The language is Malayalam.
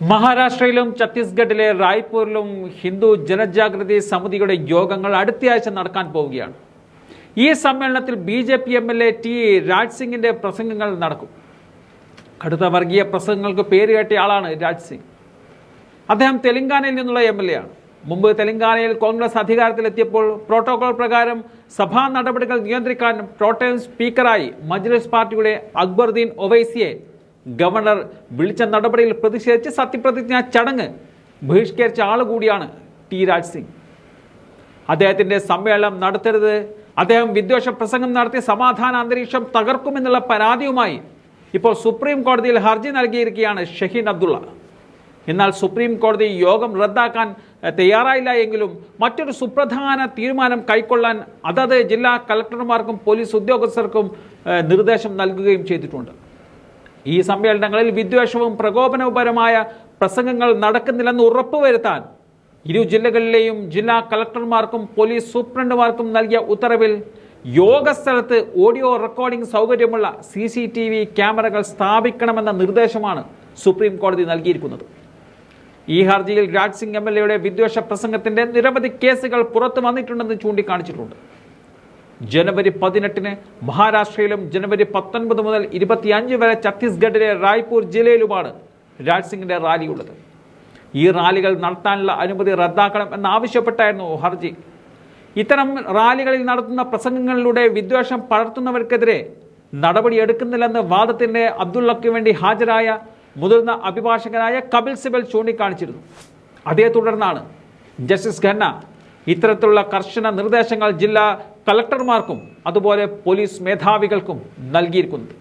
മഹാരാഷ്ട്രയിലും ഛത്തീസ്ഗഡിലെ റായ്പൂരിലും ഹിന്ദു ജനജാഗൃതി സമിതിയുടെ യോഗങ്ങൾ അടുത്തയാഴ്ച നടക്കാൻ പോവുകയാണ്. ഈ സമ്മേളനത്തിൽ B J P M L A T Raj സിംഗിന്റെ പ്രസംഗങ്ങൾ നടക്കും. കടുത്ത വർഗീയ പ്രസംഗങ്ങൾക്ക് പേര് കേട്ട ആളാണ് രാജ് സിംഗ്. അദ്ദേഹം തെലങ്കാനയിൽ നിന്നുള്ള എം എൽ എ ആണ്. മുമ്പ് തെലങ്കാനയിൽ കോൺഗ്രസ് അധികാരത്തിലെത്തിയപ്പോൾ പ്രോട്ടോകോൾ പ്രകാരം സഭാ നടപടികൾ നിയന്ത്രിക്കാൻ പ്രോട്ടേം സ്പീക്കറായി മജ്ലിസ് പാർട്ടിയുടെ അക്ബറുദ്ദീൻ ഒവൈസിയെ ഗവർണർ വിളിച്ച നടപടിയിൽ പ്രതിഷേധിച്ച് സത്യപ്രതിജ്ഞാ ചടങ്ങ് ബഹിഷ്കരിച്ച ആളുകൂടിയാണ് ടി രാജ് സിംഗ്. അദ്ദേഹത്തിന്റെ സമ്മേളനം നടത്തരുത്. അദ്ദേഹം വിദ്വേഷ പ്രസംഗം നടത്തി സമാധാന അന്തരീക്ഷം തകർക്കുമെന്നുള്ള പരാതിയുമായി ഇപ്പോൾ സുപ്രീം കോടതിയിൽ ഹർജി നൽകിയിരിക്കുകയാണ് ഷഹീൻ അബ്ദുള്ള. എന്നാൽ സുപ്രീം കോടതി യോഗം റദ്ദാക്കാൻ തയ്യാറായില്ല എങ്കിലും മറ്റൊരു സുപ്രധാന തീരുമാനം കൈക്കൊള്ളാൻ അതത് ജില്ലാ കളക്ടർമാർക്കും പോലീസ് ഉദ്യോഗസ്ഥർക്കും നിർദ്ദേശം നൽകുകയും ചെയ്തിട്ടുണ്ട്. ഈ സമ്മേളനങ്ങളിൽ വിദ്വേഷവും പ്രകോപനപരമായ പ്രസംഗങ്ങൾ നടക്കുന്നില്ലെന്ന് ഉറപ്പുവരുത്താൻ ഇരു ജില്ലകളിലെയും ജില്ലാ കളക്ടർമാർക്കും പോലീസ് സൂപ്രണ്ടുമാർക്കും നൽകിയ ഉത്തരവിൽ യോഗസ്ഥലത്ത് ഓഡിയോ റെക്കോർഡിംഗ് സൗകര്യമുള്ള സി സി ടി വി ക്യാമറകൾ സ്ഥാപിക്കണമെന്ന നിർദ്ദേശമാണ് സുപ്രീം കോടതി നൽകിയിരിക്കുന്നത്. ഈ ഹർജിയിൽ രാജ് സിംഗ് എം എൽ എയുടെ വിദ്വേഷ പ്രസംഗത്തിന്റെ നിരവധി കേസുകൾ പുറത്തു വന്നിട്ടുണ്ടെന്ന് ചൂണ്ടിക്കാണിച്ചിട്ടുണ്ട്. ജനുവരി പതിനെട്ടിന് മഹാരാഷ്ട്രയിലും ജനുവരി പത്തൊൻപത് മുതൽ ഇരുപത്തിയഞ്ച് വരെ ഛത്തീസ്ഗഡിലെ റായ്പൂർ ജില്ലയിലുമാണ് രാജ് സിംഗിന്റെ റാലിയുള്ളത് ഈ റാലികൾ നടത്താനുള്ള അനുമതി റദ്ദാക്കണം എന്നാവശ്യപ്പെട്ടായിരുന്നു ഹർജി. ഇത്തരം റാലികളിൽ നടത്തുന്ന പ്രസംഗങ്ങളിലൂടെ വിദ്വേഷം പടർത്തുന്നവർക്കെതിരെ നടപടിയെടുക്കുന്നില്ലെന്ന് വാദത്തിന്റെ അബ്ദുള്ളക്ക് വേണ്ടി ഹാജരായ മുതിർന്ന അഭിഭാഷകനായ കപിൽ സിബൽ ചൂണ്ടിക്കാണിച്ചിരുന്നു. അതേ തുടർന്നാണ് ജസ്റ്റിസ് ഖന്ന ഇത്തരത്തിലുള്ള കർശന നിർദ്ദേശങ്ങൾ ജില്ലാ കളക്ടർമാർക്കും അതുപോലെ പോലീസ് മേധാവികൾക്കും നൽകിയിരിക്കുന്നത്.